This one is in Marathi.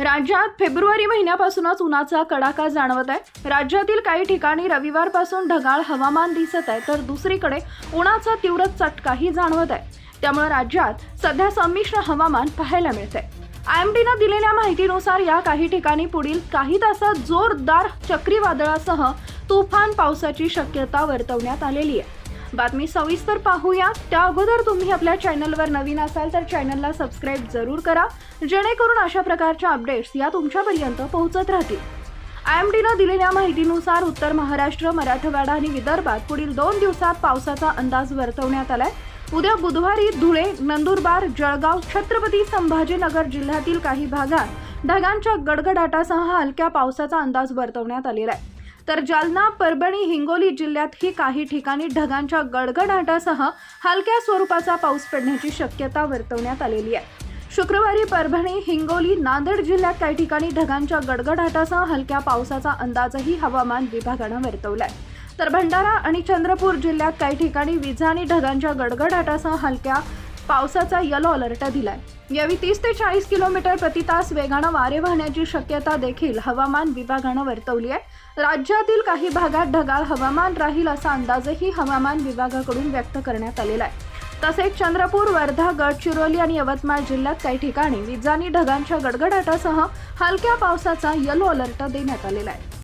राज्यात फेब्रुवारी महिन्यापासूनच उन्हाचा कडाका जाणवत आहे. राज्यातील काही ठिकाणी रविवारपासून ढगाळ हवामान दिसत आहे तर दुसरीकडे उन्हाचा तीव्र चटकाही जाणवत आहे. त्यामुळे राज्यात सध्या संमिश्र हवामान पाहायला मिळते आय एम डीनं दिलेल्या माहितीनुसार या काही ठिकाणी पुढील काही तासात जोरदार चक्रीवादळासह तुफान पावसाची शक्यता वर्तवण्यात आलेली आहे. बातमी सविस्तर पाहूया. त्या अगोदर तुम्ही आपल्या चॅनलवर नवीन असाल तर चॅनलला सबस्क्राईब जरूर करा. जेणेकरून अशा प्रकारच्या अपडेट्स या तुमच्यापर्यंत पोहोचत राहतील. आय एम डीनं दिलेल्या माहितीनुसार उत्तर महाराष्ट्र मराठवाडा आणि विदर्भात पुढील दोन दिवसात पावसाचा अंदाज वर्तवण्यात आलाय. उद्या बुधवारी धुळे नंदुरबार जळगाव छत्रपती संभाजीनगर जिल्ह्यातील काही भागात ढगांच्या गडगडाटासह हलक्या पावसाचा अंदाज वर्तवण्यात आलेला आहे. तर जालना परभणी हिंगोली जिल्ह्यातही काही ठिकाणी ढगांच्या गडगडाटासह हलक्या स्वरूपाचा पाऊस पडण्याची शक्यता वर्तवण्यात आलेली आहे. शुक्रवारी परभणी हिंगोली नांदेड जिल्ह्यात काही ठिकाणी ढगांच्या गडगडाटासह हलक्या पावसाचा अंदाजही हवामान विभागानं वर्तवलाय. तर भंडारा आणि चंद्रपूर जिल्ह्यात काही ठिकाणी विजा आणि ढगांच्या गडगडाटासह हलक्या पावसाचा यलो अलर्ट दिलाय. यावेळी तीस ते चाळीस किलोमीटर प्रति तास वेगानं वारे वाहण्याची शक्यता देखील हवामान विभागानं वर्तवली आहे. राज्यातील काही भागात ढगाळ हवामान राहील असा अंदाजही हवामान विभागाकडून व्यक्त करण्यात आलेला आहे. तसेच चंद्रपूर वर्धा गडचिरोली आणि यवतमाळ जिल्ह्यात काही ठिकाणी विजांनी ढगांच्या गडगडाटासह हलक्या पावसाचा यलो अलर्ट देण्यात आलेला आहे.